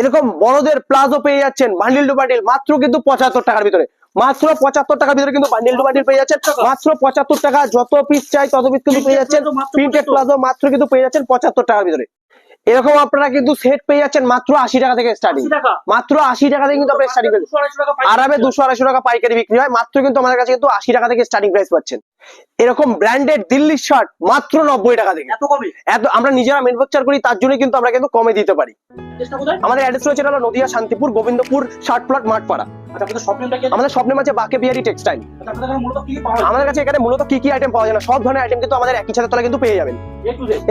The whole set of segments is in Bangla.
এরকম বড়দের প্লাজো পেয়ে যাচ্ছেন বান্ডিল টু বান্ডিল মাত্র কিন্তু পঁচাত্তর টাকার ভিতরে। মাত্র পঁচাত্তর টাকার ভিতরে কিন্তু বান্ডিল টু বান্ডিল পেয়ে যাচ্ছেন। মাত্র পঁচাত্তর টাকা যত পিস চাই তত পিস কিন্তু পেয়ে যাচ্ছেন। প্রিন্টেড প্লাজো মাত্র কিন্তু পেয়ে যাচ্ছেন পঁচাত্তর টাকার ভিতরে। এরকম আপনারা কিন্তু সেট পেয়ে যাচ্ছেন মাত্র আশি টাকা থেকে স্টার্টিং মাত্র আশি টাকা থেকে কিন্তু আপনার স্টার্টিং। আরামে দুশো আড়াইশো টাকা পাইকারি বিক্রি হয়। মাত্র কিন্তু আমাদের কাছে কিন্তু আশি টাকা থেকে স্টার্টিং প্রাইস পাচ্ছেন। এরকম ব্র্যান্ডেড দিল্লির শার্ট মাত্র নব্বই টাকা থেকে। এত কমে? এত আমরা নিজেরা ম্যানুফ্যাকচার করি তার জন্য কিন্তু আমরা কিন্তু কমে দিতে পারি। আমাদের অ্যাড্রেস রয়েছে হলো নদিয়া শান্তিপুর গোবিন্দপুর শার্ট প্লট মাঠপাড়া। আচ্ছা আমাদের স্বপ্নের মাঝে বাকে বিহারি টেক্সটাইল আচ্ছা আমাদের কাছে এখানে মূলত কি কি আইটেম পাওয়া যায় না সব ধরনের আইটেম কিন্তু আমাদের একই ছাদের তলা কিন্তু পেয়ে যাবেন।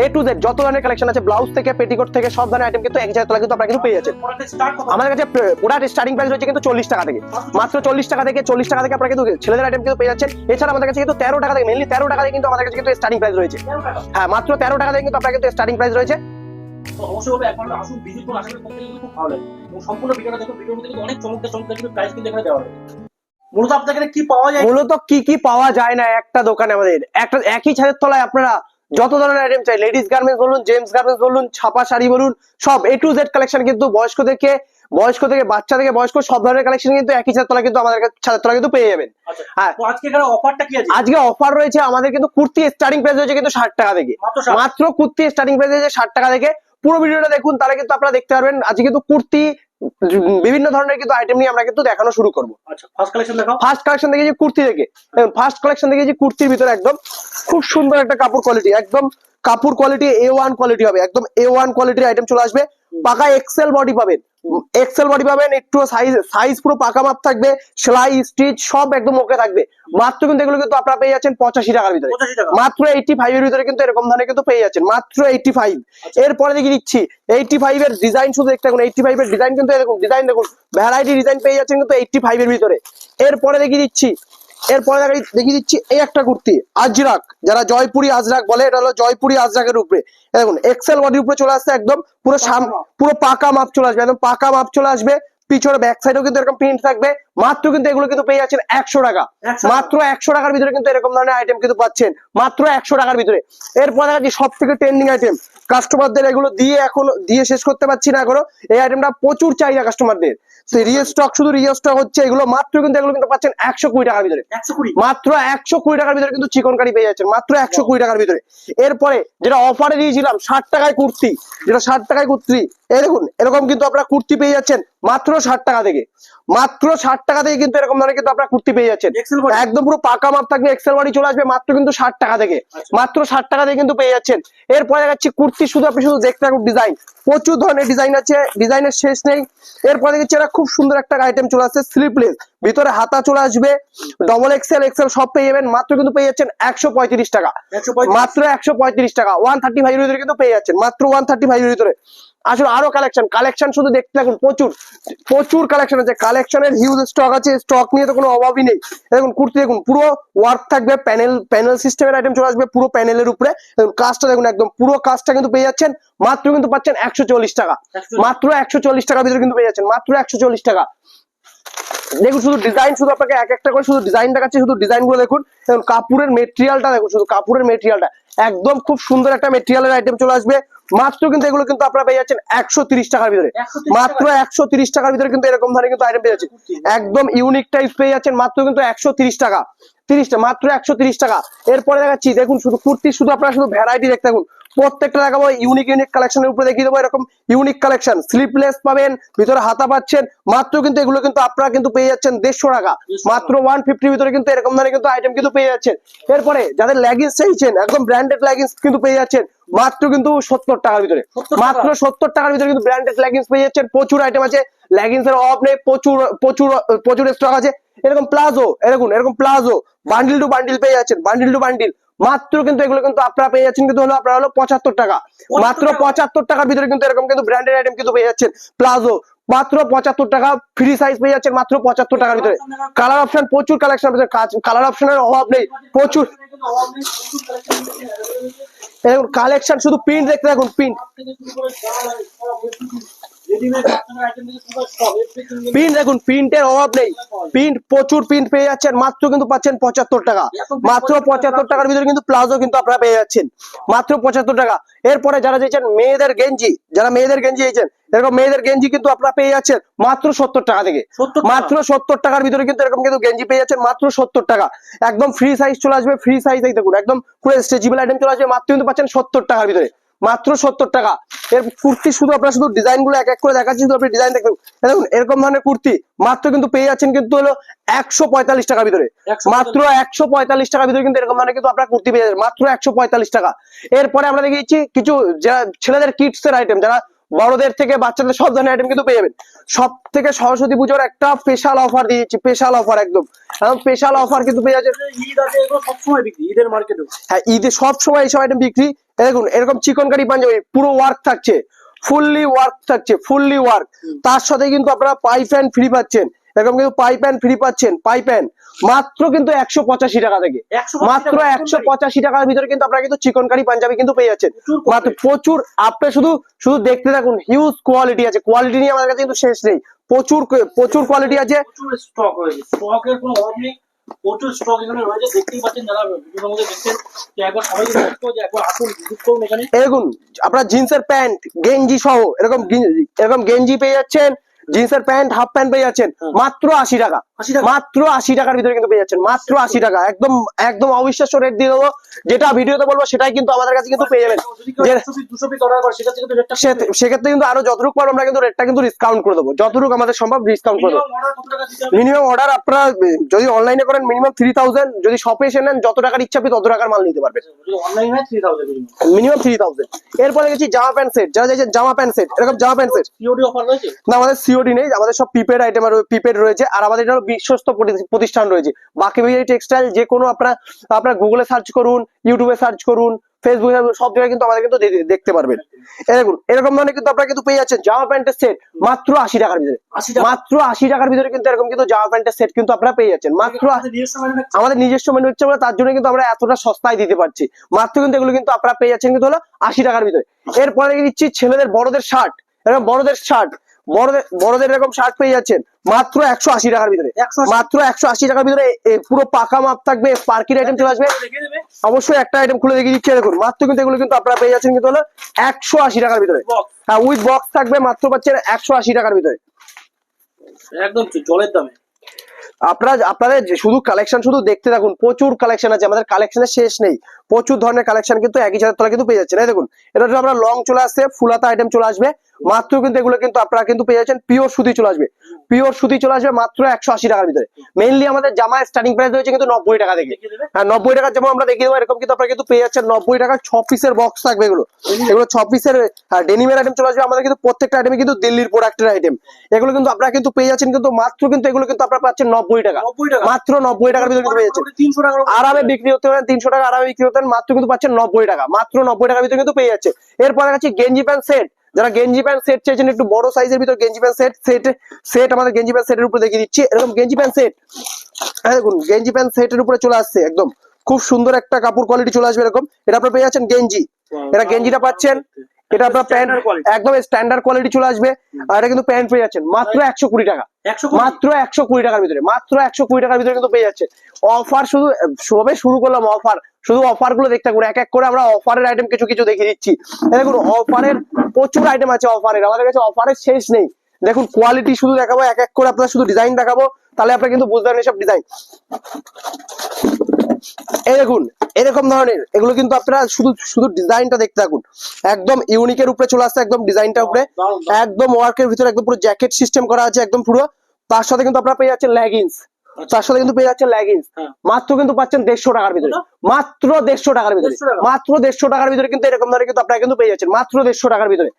এ টু জেড যত ধরনের কালেকশন আছে ব্লাউজ থেকে পেটিকোট থেকে সব ধরনের আইটেম কিন্তু একই ছাদের তলা কিন্তু আপনারা কিন্তু পেয়ে যাচ্ছেন। আমাদের কাছে প্রোডাক্ট স্টার্টিং প্রাইস রয়েছে কিন্তু চল্লিশ টাকা থেকে। মাত্র চল্লিশ টাকা থেকে চল্লিশ টাকা থেকে আপনারা কিন্তু ছেলেদের আইটেম কিন্তু পেয়ে যাচ্ছেন। এছাড়া আমাদের কাছে কিন্তু তেরো টাকা থেকে মেনলি তেরো টাকা থেকে কিন্তু আমাদের কাছে কিন্তু স্টার্টিং প্রাইস রয়েছে। হ্যাঁ মাত্র তেরো টাকা থেকে কিন্তু আপনার কিন্তু স্টার্টিং প্রাইস রয়েছে। অবশ্যই একবার আসুন ভিজিট করুন আশা করি কিন্তু খুব ভালো লাগে সম্পূর্ণ ভিডিওটা দেখুন ভিডিওর মধ্যে কিন্তু অনেক চমৎকার চমৎকার কিন্তু প্রাইস কিন্তু এখানে দেওয়া রয়েছে। মূলত আপনাদের কি পাওয়া যায়? মূলত কি কি পাওয়া যায় না একটা দোকানে আমাদের। একটা একই ছাদের তলায় আপনারা যত ধরনের আইটেম চাই লেডিস গার্মেন্টস বলুন জেন্টস গার্মেন্টস বলুন ছাপা শাড়ি বলুন সব এ টু জেড কালেকশন কিন্তু বয়স্ক থেকে বয়স্ক থেকে বাচ্চা থেকে বয়স্ক সব ধরনের কালেকশন কিন্তু একই তলা কিন্তু আমাদের কাছে- ছাদের তলা কিন্তু পেয়ে যাবেন। আচ্ছা হ্যাঁ। আজকে অফারটা কি আছে? আজকে অফার রয়েছে আমাদের কিন্তু কুর্তি স্টার্টিং প্রাইস রয়েছে কিন্তু ষাট টাকা থেকে। মাত্র কুর্তি স্টার্টিং প্রাইস রয়েছে ষাট টাকা থেকে। পুরো ভিডিওটা দেখুন তাহলে কিন্তু আপনারা দেখতে পারবেন আজকে কিন্তু কুর্তি বিভিন্ন ধরনের কিন্তু আইটেম নিয়ে আমরা কিন্তু দেখানো শুরু করব। ফার্স্ট কালেকশন দেখাও। ফার্স্ট কালেকশন দেখেছি কুর্তি থেকে ফার্স্ট কালেকশন দেখেছি কুর্তির ভিতরে একদম খুব সুন্দর একটা কাপড় কোয়ালিটি একদম কাপড় কোয়ালিটি এ ওয়ান কোয়ালিটি হবে একদম এ ওয়ান কোয়ালিটির আইটেম চলে আসবে। পাকা এক্সেল বডি পাবেন। এক্সেল বডি পাবেন একটু সাইজ সাইজ পুরো পাকা মাপ থাকবে সেলাই স্টিচ সব একদম ওকে থাকবে। মাত্র কিন্তু এগুলো কিন্তু আপনারা পেয়ে যাচ্ছেন পঁচাশি টাকার ভিতরে। মাত্র এইটি ফাইভ এর ভিতরে কিন্তু এরকম ধরনের কিন্তু পেয়ে যাচ্ছেন। মাত্র এইটি ফাইভ এরপরে দেখি দিচ্ছি এইটি ফাইভ এর ডিজাইন শুধু একটা দেখুন এইটি ফাইভ এর ডিজাইন কিন্তু এরকম ডিজাইন দেখুন ভ্যারাইটি ডিজাইন পেয়ে যাচ্ছেন কিন্তু এইটি ফাইভ এর ভিতরে। এরপরে দেখি দিচ্ছি এরপরে দেখা দেখিয়ে দিচ্ছি এই একটা কুর্তি আজরাক যারা জয়পুরি আজরাক বলে এটা হলো জয়পুরি আজরাকের উপরে। দেখুন এক্সেল বডির উপরে চলে আসছে একদম পুরো সাম পুরো পাকা মাপ চলে আসবে একদম পাকা মাপ চলে আসবে পিছনে ব্যাক সাইডেও কিন্তু এরকম প্রিন্ট থাকবে। মাত্র কিন্তু এগুলো কিন্তু পেয়ে যাচ্ছেন একশো টাকা। মাত্র একশো টাকার ভিতরে কিন্তু এরকম ধরনের আইটেম কিন্তু পাচ্ছেন। মাত্র একশো টাকার ভিতরে। এরপর দেখা যাচ্ছে সব থেকে ট্রেন্ডিং আইটেম কাস্টমারদের এগুলো দিয়ে এখন দিয়ে শেষ করতে পারছি না এখনও। এই আইটেমটা প্রচুর চাহিদা কাস্টমারদের শুধু হচ্ছে এগুলো। মাত্র কিন্তু এগুলো কিন্তু পাচ্ছেন একশো কুড়ি টাকার ভিতরে। মাত্র একশো কুড়ি টাকার ভিতরে কিন্তু চিকন কারি পেয়ে যাচ্ছেন। মাত্র একশো কুড়ি টাকার ভিতরে। এরপরে যেটা অফারে দিয়েছিলাম ষাট টাকায় কুর্তি। যেটা ষাট টাকায় কুর্তি। এই দেখুন এরকম কিন্তু আপনারা কুর্তি পেয়ে যাচ্ছেন মাত্র ষাট টাকা থেকে। মাত্র ষাট টাকা থেকে কিন্তু এরকম ধরনের কিন্তু আপনারা কুর্তি পেয়ে যাচ্ছেন। একদম পুরো পাকা মাপ থাকবে এক্সেল বাড়ি চলে আসবে মাত্র কিন্তু ষাট টাকা থেকে। আচ্ছা। মাত্র ষাট টাকা থেকে কিন্তু পেয়ে যাচ্ছেন। এরপরে দেখাচ্ছি কুর্তি শুধু আপনি শুধু দেখতে থাকুন ডিজাইন প্রচুর ধরনের ডিজাইন আছে ডিজাইনের শেষ নেই। এরপরে দেখছি এটা খুব সুন্দর একটা আইটেম চলে আসছে স্লিপলেস ভিতরে হাতা চলে আসবে ডবল এক্সেল এক্সেল সব পেয়ে যাবেন মাত্র কিন্তু পেয়ে যাচ্ছেন একশো পঁয়ত্রিশ টাকা। মাত্র একশো পঁয়ত্রিশ টাকা ওয়ান থার্টি ফাইভ ভিতরে কিন্তু পেয়ে যাচ্ছেন মাত্র ওয়ান থার্টি ফাইভ ভিতরে। আসলে আরও কালেকশন কালেকশন শুধু দেখতে থাকুন প্রচুর প্রচুর কালেকশন আছে। কালেকশনের হিউজ স্টক আছে স্টক নিয়ে তো কোনো অভাবই নেই। দেখুন কুর্তি দেখুন পুরো ওয়ার্ক থাকবে প্যানেল প্যানেল সিস্টেমের আইটেম চলে আসবে পুরো প্যানেলের উপরে। দেখুন কাজটা দেখুন একদম পুরো কাজটা কিন্তু পেয়ে যাচ্ছেন মাত্র কিন্তু পাচ্ছেন একশো চল্লিশ টাকা। মাত্র একশো চল্লিশ টাকার ভিতরে কিন্তু পেয়ে যাচ্ছেন মাত্র একশো চল্লিশ টাকা। দেখুন শুধু ডিজাইন শুধু আপনাকে এক একটা করে শুধু ডিজাইন দেখাচ্ছি শুধু ডিজাইনগুলো দেখুন। দেখুন কাপড়ের মেটেরিয়ালটা দেখুন শুধু কাপড়ের মেটেরিয়ালটা একদম খুব সুন্দর একটা মেটেরিয়ালের আইটেম চলে আসবে। মাত্র কিন্তু এগুলো কিন্তু আপনারা পেয়ে যাচ্ছেন একশো তিরিশ টাকার ভিতরে। মাত্র একশো তিরিশ টাকার ভিতরে কিন্তু এরকম ধরনের কিন্তু আইটেম পেয়ে যাচ্ছেন। একদম ইউনিক টাইপ পেয়ে যাচ্ছেন মাত্র কিন্তু একশো তিরিশ টাকা। তিরিশটা মাত্র একশো তিরিশ টাকা। এরপরে দেখাচ্ছি দেখুন শুধু কুর্তি শুধু আপনারা শুধু ভ্যারাইটি দেখতে থাকুন। প্রত্যেকটা দেখাবো ইউনিক ইউনিক কালেকশনের উপরে দেখিয়ে দেবো এরকম ইউনিক কালেকশন স্লিপলেস পাবেন ভিতরে হাতা পাচ্ছেন মাত্র কিন্তু এগুলো কিন্তু আপনারা কিন্তু পেয়ে যাচ্ছেন দেড়শো টাকা। মাত্র ওয়ান ফিফটির ভিতরে কিন্তু এরকম ধরনের কিন্তু আইটেম কিন্তু পেয়ে যাচ্ছেন। এরপরে যাদের লেগিংস চাইছেন একদম ব্র্যান্ডেড লেগিংস কিন্তু পেয়ে যাচ্ছেন মাত্র কিন্তু সত্তর টাকার ভিতরে। মাত্র সত্তর টাকার ভিতরে কিন্তু ব্র্যান্ডেড লেগিংস পেয়ে যাচ্ছেন প্রচুর আইটেম আছে। লেগিংস এর অভাব নেই প্রচুর প্রচুর প্রচুর স্টক আছে। এরকম প্লাজো এরকম এরকম প্লাজো বান্ডিল টু বান্ডিল পেয়ে যাচ্ছেন বান্ডিল টু বান্ডিল মাত্র কিন্তু এগুলো কিন্তু আপনারা পেয়ে যাচ্ছেন কিন্তু হলো আপনারা হলো পঁচাত্তর টাকা। মাত্র পঁচাত্তর টাকার ভিতরে কিন্তু এরকম কিন্তু ব্র্যান্ডেড আইটেম কিন্তু পেয়ে যাচ্ছেন। প্লাজো মাত্র পঁচাত্তর টাকা ফ্রি সাইজ পেয়ে যাচ্ছেন মাত্র পঁচাত্তর টাকার ভিতরে। কালার অপশন প্রচুর কালেকশন কালার অপশনের অভাব নেই। প্রচুর। কালেকশন শুধু প্রিন্ট দেখতে থাকুন প্রিন্ট রেডিমেড বাচ্চাদের আইটেম থেকে শুরু করে সব everything কিন্তু- প্রিন্ট দেখুন প্রিন্টের অভাব নেই। প্রিন্ট প্রচুর প্রিন্ট পেয়ে যাচ্ছেন মাত্র কিন্তু পাচ্ছেন পঁচাত্তর টাকা। মাত্র পঁচাত্তর টাকার ভিতরে কিন্তু প্লাজো কিন্তু আপনারা পেয়ে যাচ্ছেন। মাত্র পঁচাত্তর টাকা। এরপরে যারা চাইছেন মেয়েদের গেঞ্জি যারা মেয়েদের গেঞ্জি চাইছেন এরকম মেয়েদের গেঞ্জি কিন্তু আপনারা পেয়ে যাচ্ছেন মাত্র সত্তর টাকা থেকে। মাত্র সত্তর টাকার ভিতরে কিন্তু এরকম কিন্তু গেঞ্জি পেয়ে যাচ্ছেন মাত্র সত্তর টাকা। একদম ফ্রি সাইজ চলে আসবে ফ্রি সাইজ দেখুন একদম পুরো স্ট্রেচেবল আইটেম চলে আসবে মাত্র কিন্তু পাচ্ছেন সত্তর টাকার ভিতরে। মাত্র সত্তর টাকা। এর কুর্তি শুধু আপনার শুধু ডিজাইনগুলো এক এক করে দেখাচ্ছি শুধু আপনি ডিজাইন দেখবেন। দেখুন এরকম ধরনের কুর্তি মাত্র কিন্তু পেয়ে যাচ্ছেন কিন্তু হলো একশো পঁয়তাল্লিশ টাকার ভিতরে। মাত্র একশো পঁয়তাল্লিশ টাকার ভিতরে কিন্তু এরকম ধরনের কিন্তু আপনার কুর্তি পেয়ে যাচ্ছেন। মাত্র একশো পঁয়তাল্লিশ টাকা। এরপরে আমরা দেখিয়েছি কিছু যারা ছেলেদের কিটস এর আইটেম যারা বড়দের থেকে বাচ্চাদের সব ধরনের আইটেম কিন্তু পেয়ে যাবেন। সব থেকে সরস্বতী পুজোর একটা স্পেশাল অফার দিয়েছি স্পেশাল অফার একদম। স্পেশাল অফার কিন্তু পেয়ে যাচ্ছে ঈদ আছে এগুলো সবসময় বিক্রি ঈদের মার্কেটে হ্যাঁ ঈদে সব সময় এইসব আইটেম বিক্রি। দেখুন এরকম চিকন কারি পাঞ্জাবি পুরো ওয়ার্ক থাকছে। ফুললি ওয়ার্ক থাকছে ফুললি ওয়ার্ক তার সাথে কিন্তু আপনারা পাইপ ফ্রি পাচ্ছেন। এরকম কিন্তু পাইপ ফ্রি পাচ্ছেন পাইপ মাত্র কিন্তু একশো পঁচাশি টাকা থেকে। মাত্র একশো পঁচাশি টাকার ভিতরে কিন্তু আপনারা কিন্তু চিকন কারি পাঞ্জাবি কিন্তু পেয়ে যাচ্ছেন। প্রচুর মাত্র প্রচুর আপনি শুধু শুধু দেখতে থাকুন হিউজ কোয়ালিটি আছে। কোয়ালিটি নিয়ে আমাদের কাছে কিন্তু শেষ নেই। প্রচুর প্রচুর কোয়ালিটি আছে। স্টক রয়েছে। স্টকের কোনো অভাব নেই। প্রচুর স্টক এখানে রয়েছে। দেখতেই পাচ্ছেন যারা ভিডিওর মধ্যে দেখছেন যে একবার সবাই যে একবার আসুন ভিজিট করুন এখানে। এই দেখুন আপনার জিন্সের প্যান্ট গেঞ্জি সহ এরকম এরকম গেঞ্জি পেয়ে যাচ্ছেন। জিন্সের প্যান্ট হাফ প্যান্ট পেয়ে যাচ্ছেন। মাত্র আশি টাকা। মাত্র আশি টাকার ভিতরে কিন্তু পেয়ে যাচ্ছেন। মাত্র আশি টাকা। একদম একদম অবিশ্বাস্য রেট দিয়ে দেবো। যেটা ভিডিওতে বলব সেটাই কিন্তু আমাদের কাছে কিন্তু পেয়ে যাবেন। যদি কেউ যে- 100 পিস 200 পিস অর্ডার করে সেটা থেকে তো রেটটা সে- সেক্ষেত্রে কিন্তু আরও যতটুকু পারব আমরা কিন্তু রেটটা কিন্তু ডিসকাউন্ট করে দেবো। যতটুকু আমাদের সম্ভব ডিসকাউন্ট করে দেবো। মিনিমাম অর্ডার আপনারা যদি অনলাইনে করেন মিনিমাম থ্রি থাউজেন্ড যদি শপে এসে নেন যত টাকার ইচ্ছা আপনি তত টাকার মাল নিতে পারবেন। যদি অনলাইন হয় 3000 মিনিমাম থ্রি থাউজেন্ড এরপরে গেছি জামা প্যান্ট সেট যারা চাইছে জামা প্যান্ট সেট এরকম জামা প্যান্ট সেট না আমাদের সিওডি নেই আমাদের সব প্রিপেড আইটেম আর প্রিপেড রয়েছে আর আমাদের এটা বিশ্বস্ত প্রতি- প্রতিষ্ঠান রয়েছে। বাকি টেক্সটাইল যে কোনো আপনারা আপনারা গুগলে সার্চ করুন ইউটিউবে সার্চ করুন ফেসবুকে সব জায়গায় কিন্তু আমাদের কিন্তু দেখতে পারবেন। দেখুন এরকম ধরনের কিন্তু আপনারা কিন্তু পেয়ে যাচ্ছেন জামা প্যান্টের সেট মাত্র আশি টাকার ভিতরে। মাত্র আশি টাকার ভিতরে কিন্তু এরকম কিন্তু জামা প্যান্টের সেট কিন্তু আপনারা পেয়ে যাচ্ছেন। মাত্র আমাদের নিজস্ব ম্যানুফ্যাকচার বলে তার জন্য কিন্তু আমরা এতটা সস্তায় দিতে পারছি। মাত্র কিন্তু এগুলো কিন্তু আপনারা পেয়ে যাচ্ছেন কিন্তু হলো আশি টাকার ভিতরে। এরপরে দিচ্ছি ছেলেদের বড়দের শার্ট এরকম বড়দের শার্ট বড়দের এরকম শার্ট পেয়ে যাচ্ছেন। মাত্র একশো আশি টাকার ভিতরে। মাত্র একশো আশি টাকার ভিতরে পুরো পাকা মাপ থাকবে পার্কির আইটেম চলে আসবে। অবশ্যই একটা আইটেম খুলে দেখিয়ে দিচ্ছি। দেখুন মাত্র কিন্তু এগুলো কিন্তু আপনারা পেয়ে যাচ্ছেন কিন্তু হলো একশো আশি টাকার ভিতরে। হ্যাঁ উইথ বক্স থাকবে মাত্র পাচ্ছেন একশো আশি টাকার ভিতরে। একদম জলের দামে। আপনারা আপনাদের শুধু কালেকশন শুধু দেখতে থাকুন প্রচুর কালেকশন আছে আমাদের কালেকশনের শেষ নেই। প্রচুর ধরনের কালেকশন কিন্তু একই ছাদের তলা কিন্তু পেয়ে যাচ্ছে না দেখুন এটা আপনার লং চলে আসছে ফুলাতা আইটেম চলে আসবে। মাত্র কিন্তু এগুলো কিন্তু আপনারা কিন্তু পেয়ে যাচ্ছেন পিওর সুতি চলে আসবে। পিওর সুতি চলে আসবে মাত্র একশো আশি টাকার ভিতরে। মেইনলি আমাদের জামা স্টার্টিং প্রাইস রয়েছে কিন্তু নব্বই টাকা থেকে হ্যাঁ নব্বই টাকার যেমন আমরা দেখিয়ে দেবো। এরকম কিন্তু আপনারা কিন্তু পেয়ে যাচ্ছেন নব্বই টাকার ছ পিসের বক্স থাকবে এগুলো। এগুলো ছ পিসের ডেনিমের আইটেম চলে আসবে। আমাদের কিন্তু প্রত্যেকটা আইটেমে কিন্তু দিল্লির প্রোডাক্টের আইটেম এগুলো কিন্তু আপনারা কিন্তু পেয়ে যাচ্ছেন কিন্তু মাত্র কিন্তু এগুলো কিন্তু আপনারা পাচ্ছেন নব্বই টাকা। মাত্র নব্বই টাকার ভিতরে পেয়ে যাচ্ছেন। তিনশো উপর। আরামে বিক্রি হতে পারেন তিনশো টাকা আরামে বিক্রি হতেন মাত্র কিন্তু পাচ্ছেন নব্বই টাকা। মাত্র নব্বই টাকার ভিতরে কিন্তু পেয়ে যাচ্ছে। এরপরে আছে গেঞ্জি প্যান্ট সেট যারা গেঞ্জি প্যান্ট সেট চেয়েছেন একটু বড় সাইজের ভিতর গেঞ্জি প্যান্ট সেট সেট সেট আমাদের গেঞ্জি প্যান্ট সেটের উপরে দেখিয়ে দিচ্ছি। এরকম গেঞ্জি প্যান্ট সেট। হ্যাঁ দেখুন গেঞ্জি প্যান্ট সেটের উপরে চলে আসছে একদম। খুব সুন্দর একটা কাপড় কোয়ালিটি চলে আসবে এরকম। এটা আপনার পেয়ে যাচ্ছেন গেঞ্জি। এটা গেঞ্জিটা পাচ্ছেন। এটা আপনার প্যান্ট। একদম স্ট্যান্ডার্ড কোয়ালিটি চলে আসবে। আর এটা কিন্তু প্যান্ট পেয়ে যাচ্ছেন মাত্র একশো কুড়ি টাকা। মাত্র একশো কুড়ি টাকার ভিতরে। মাত্র একশো কুড়ি টাকার ভিতরে কিন্তু পেয়ে যাচ্ছে। অফার শুধু সবে শুরু করলাম অফার শুধু অফারগুলো দেখতে থাকুন। এক এক করে আমরা অফারের আইটেম কিছু কিছু দেখিয়ে দিচ্ছি। দেখুন অফারের প্রচুর আইটেম আছে অফারের আমাদের কাছে অফারের শেষ নেই। দেখুন কোয়ালিটি শুধু দেখাবো এক এক করে আপনার শুধু ডিজাইন দেখাবো। তাহলে আপনারা কিন্তু বুঝতে পারবেন সব ডিজাইন এই দেখুন এরকম ধরনের, এগুলো কিন্তু আপনারা শুধু শুধু ডিজাইনটা দেখতে থাকুন। একদম ইউনিকের উপরে চলে আসছে একদম ডিজাইনটা উপরে। একদম ওয়ার্কের ভিতরে একদম পুরো জ্যাকেট সিস্টেম করা আছে একদম পুরো। তার সাথে কিন্তু আপনারা পেয়ে যাচ্ছেন লেগিংস তার সাথে কিন্তু পেয়ে যাচ্ছেন লেগিংস হ্যাঁ। মাত্র কিন্তু পাচ্ছেন দেড়শো টাকার ভিতরে। মাত্র দেড়শো টাকার ভিতরে। মাত্র দেড়শো টাকার ভিতরে কিন্তু এরকম ধরে কিন্তু আপনারা কিন্তু পেয়ে যাচ্ছেন। মাত্র দেড়শো টাকার ভিতরে।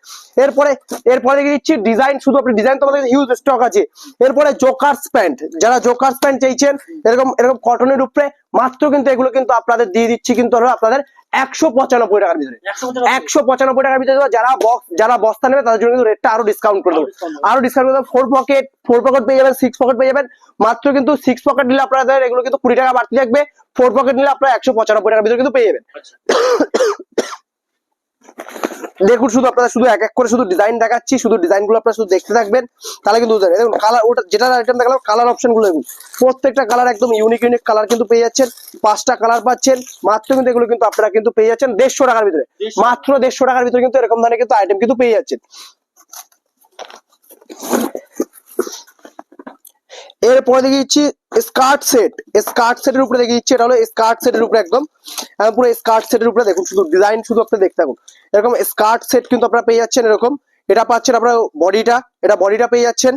এরপরে এরপরে দেখে দিচ্ছি? ডিজাইন শুধু আপনি ডিজাইন তো আমাদের হিউজ স্টক আছে। এরপরে জোকার্স প্যান্ট যারা জোকার্স প্যান্ট চাইছেন এরকম এরকম কটনের উপরে মাত্র কিন্তু এগুলো কিন্তু আপনাদের দিয়ে দিচ্ছি কিন্তু আপনাদের একশো পঁচানব্বই টাকার ভিতরে। একশো পঁচানব্বই। টাকার ভিতরে যারা বক্স যারা বস্তা নেবে তাদের জন্য কিন্তু রেটটা আরও ডিসকাউন্ট করে দেবো। আরও ডিসকাউন্ট করে দেবো। ফোর পকেট ফোর পকেট পেয়ে যাবেন সিক্স পকেট পেয়ে যাবেন। মাত্র কিন্তু সিক্স পকেট নিলে আপনাদের এগুলো কিন্তু কুড়ি টাকা বাড়তি থাকবে। ফোর পকেট নিলে আপনারা একশো পঁচানব্বই টাকার ভিতরে কিন্তু পেয়ে যাবেন। আচ্ছা। দেখুন শুধু আপনারা শুধু এক এক করে শুধু ডিজাইন দেখাচ্ছি শুধু ডিজাইনগুলো আপনারা শুধু দেখতে থাকবেন তাহলে কিন্তু বুঝতে দেখুন কালার ওটা যেটা আইটেম দেখালাম কালার অপশনগুলো দেখুন। প্রত্যেকটা কালার একদম ইউনিক ইউনিক কালার কিন্তু পেয়ে যাচ্ছেন। পাঁচটা কালার পাচ্ছেন। মাত্র কিন্তু এগুলো কিন্তু আপনারা কিন্তু পেয়ে যাচ্ছেন দেড়শো টাকার ভিতরে। মাত্র দেড়শো টাকার ভিতরে কিন্তু এরকম ধরনের কিন্তু আইটেম কিন্তু পেয়ে যাচ্ছেন। এরপরে দেখে দিচ্ছি স্কার্ট সেট। স্কার্ট সেটের উপরে দেখে দিচ্ছি এটা হলো স্কার্ট সেটের উপরে একদম। একদম পুরো স্কার্ট সেটের উপরে দেখুন শুধু ডিজাইন শুধু আপনি দেখতে থাকুন। এরকম স্কার্ট সেট কিন্তু আপনারা পেয়ে যাচ্ছেন এরকম। এটা পাচ্ছেন আপনার বডিটা এটা বডিটা পেয়ে যাচ্ছেন।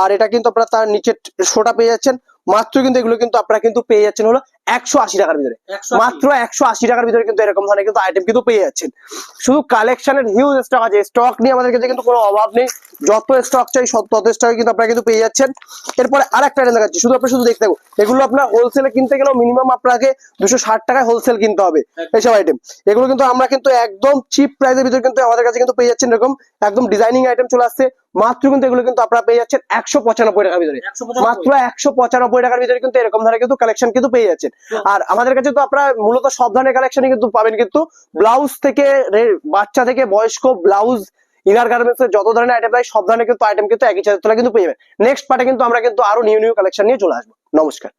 আর এটা কিন্তু আপনারা তার নিচের শোটা পেয়ে যাচ্ছেন। মাত্র কিন্তু এগুলো কিন্তু আপনারা কিন্তু পেয়ে যাচ্ছেন হলো একশো আশি টাকার ভিতরে। মাত্র একশো আশি টাকার ভিতরে কিন্তু এরকম ধরনের কিন্তু আইটেম কিন্তু পেয়ে যাচ্ছেন। শুধু কালেকশনের হিউজ স্টক আছে স্টক নিয়ে আমাদের কাছে কিন্তু কোনো অভাব নেই। যত স্টক চাই তত স্টক কিন্তু আপনারা কিন্তু পেয়ে যাচ্ছেন। এরপরে আর একটা আইটেম দেখাচ্ছি শুধু আপনি শুধু দেখতে থাকুন। এগুলো আপনার হোলসেলে কিনতে গেলেও মিনিমাম আপনাকে দুশো ষাট টাকায় হোলসেল কিনতে হবে এইসব আইটেম এগুলো কিন্তু আমরা কিন্তু একদম চিপ প্রাইসের ভিতরে কিন্তু আমাদের কাছে কিন্তু পেয়ে যাচ্ছেন এরকম একদম ডিজাইনিং আইটেম চলে আসছে। মাত্র কিন্তু এগুলো কিন্তু আপনারা পেয়ে যাচ্ছেন একশো পঁচানব্বই টাকার ভিতরে। মাত্র একশো পঁচানব্বই টাকার ভিতরে কিন্তু এরকম ধরনের কিন্তু কালেকশন কিন্তু পেয়ে যাচ্ছেন। আর আমাদের কাছে তো আপনারা মূলত সব ধরনের কালেকশনই কিন্তু পাবেন, কিন্তু ব্লাউজ থেকে বাচ্চা থেকে বয়স্ক ব্লাউজ ইনার গার্মেন্টস যত ধরনের আইটেম পাই সব ধরনের কিন্তু আইটেম কিন্তু একই ছাদের তোলা কিন্তু পেয়ে যাবেন। নেক্সট পার্টে কিন্তু আমরা কিন্তু আরও নিউ নিউ কালেকশন নিয়ে চলে আসব। নমস্কার।